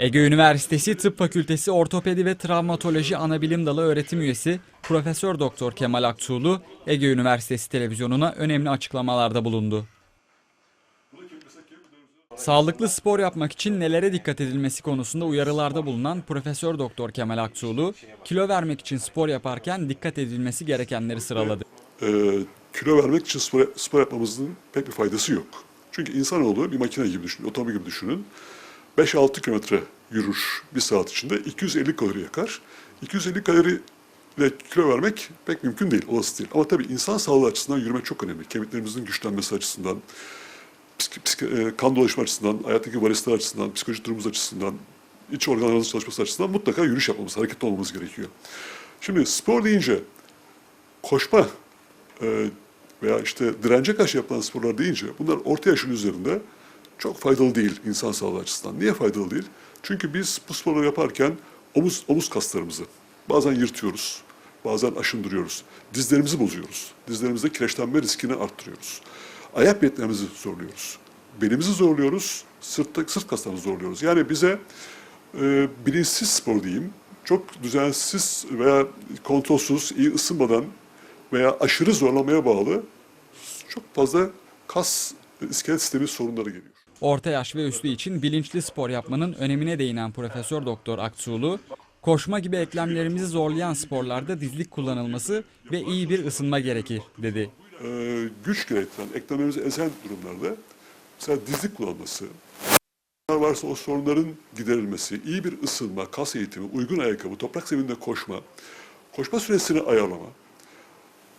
Ege Üniversitesi Tıp Fakültesi Ortopedi ve Travmatoloji Anabilim Dalı öğretim üyesi Profesör Doktor Kemal Aktuğlu, Ege Üniversitesi televizyonuna önemli açıklamalarda bulundu. Sağlıklı spor yapmak için nelere dikkat edilmesi konusunda uyarılarda bulunan Profesör Doktor Kemal Aktuğlu, kilo vermek için spor yaparken dikkat edilmesi gerekenleri sıraladı. Ee, kilo vermek için spor, spor yapmamızın pek bir faydası yok. Çünkü insanoğlu bir makine gibi düşünün, otomobil gibi düşünün. 5-6 kilometre yürür bir saat içinde 250 kalori yakar. 250 kalori ile kilo vermek pek mümkün değil, olası değil. Ama tabii insan sağlığı açısından yürümek çok önemli. Kemiklerimizin güçlenmesi açısından, psik- psik- e, kan dolaşımı açısından, hayattaki varisler açısından, psikolojik durumumuz açısından, iç organlarımızın çalışması açısından mutlaka yürüyüş yapmamız, hareketli olmamız gerekiyor. Şimdi spor deyince koşma e, veya işte dirence karşı yapılan sporlar deyince bunlar orta yaşın üzerinde çok faydalı değil insan sağlığı açısından. Niye faydalı değil? Çünkü biz bu sporları yaparken omuz, omuz kaslarımızı bazen yırtıyoruz, bazen aşındırıyoruz. Dizlerimizi bozuyoruz. Dizlerimizde kireçlenme riskini arttırıyoruz. Ayak biletlerimizi zorluyoruz. Belimizi zorluyoruz, sırtta, sırt kaslarımızı zorluyoruz. Yani bize e, bilinçsiz spor diyeyim, çok düzensiz veya kontrolsüz, iyi ısınmadan veya aşırı zorlamaya bağlı çok fazla kas iskelet sistemi sorunları geliyor. Orta yaş ve üstü için bilinçli spor yapmanın önemine değinen Profesör Doktor Aktuğlu, koşma gibi eklemlerimizi zorlayan sporlarda dizlik kullanılması ve iyi bir ısınma gerekir dedi. Ee, güç gerektiren, eklemlerimizi ezen durumlarda mesela dizlik kullanması, varsa o sorunların giderilmesi, iyi bir ısınma, kas eğitimi, uygun ayakkabı, toprak zeminde koşma, koşma süresini ayarlama,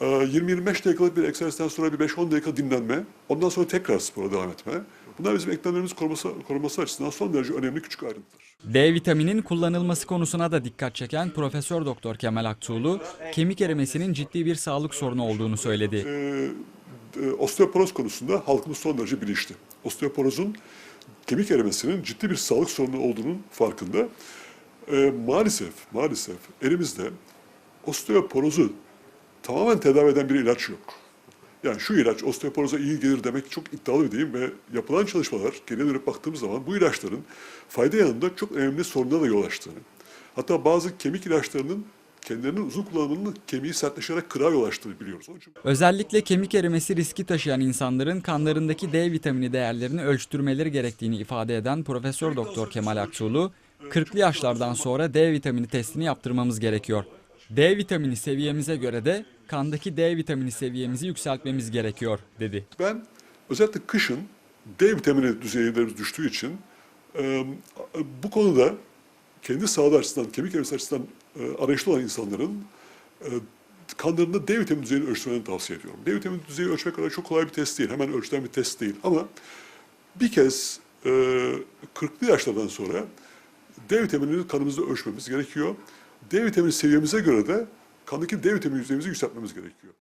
ee, 20-25 dakikalık bir egzersizden sonra bir 5-10 dakika dinlenme, ondan sonra tekrar spora devam etme. Bunlar bizim eklemlerimizi koruması, koruması açısından son derece önemli küçük ayrıntılar. D vitaminin kullanılması konusuna da dikkat çeken Profesör Doktor Kemal Aktuğlu, kemik erimesinin ciddi bir sağlık sorunu olduğunu söyledi. Ee, osteoporoz konusunda halkımız son derece bilinçli. Osteoporozun kemik erimesinin ciddi bir sağlık sorunu olduğunun farkında. Ee, maalesef, maalesef elimizde osteoporozu tamamen tedavi eden bir ilaç yok. Yani şu ilaç osteoporoza iyi gelir demek çok iddialı bir deyim ve yapılan çalışmalar geriye dönüp baktığımız zaman bu ilaçların fayda yanında çok önemli sorunlara da yol açtığını, hatta bazı kemik ilaçlarının kendilerinin uzun kullanımının kemiği sertleşerek kırar yol açtığını biliyoruz. İçin Özellikle kemik erimesi riski taşıyan insanların kanlarındaki D vitamini değerlerini ölçtürmeleri gerektiğini ifade eden Profesör Doktor Kemal Aktuğlu, 40'lı yaşlardan sonra D vitamini testini yaptırmamız gerekiyor. D vitamini seviyemize göre de kandaki D vitamini seviyemizi yükseltmemiz gerekiyor dedi. Ben özellikle kışın D vitamini düzeylerimiz düştüğü için bu konuda kendi sağlığı açısından, kemik erimesi açısından arayışlı olan insanların kanlarında D vitamini düzeyini ölçmelerini tavsiye ediyorum. D vitamini düzeyi ölçmek kadar çok kolay bir test değil, hemen ölçülen bir test değil ama bir kez e, 40'lı yaşlardan sonra D vitaminini kanımızda ölçmemiz gerekiyor. D vitamini seviyemize göre de kandaki D vitamini düzeyimizi yükseltmemiz gerekiyor.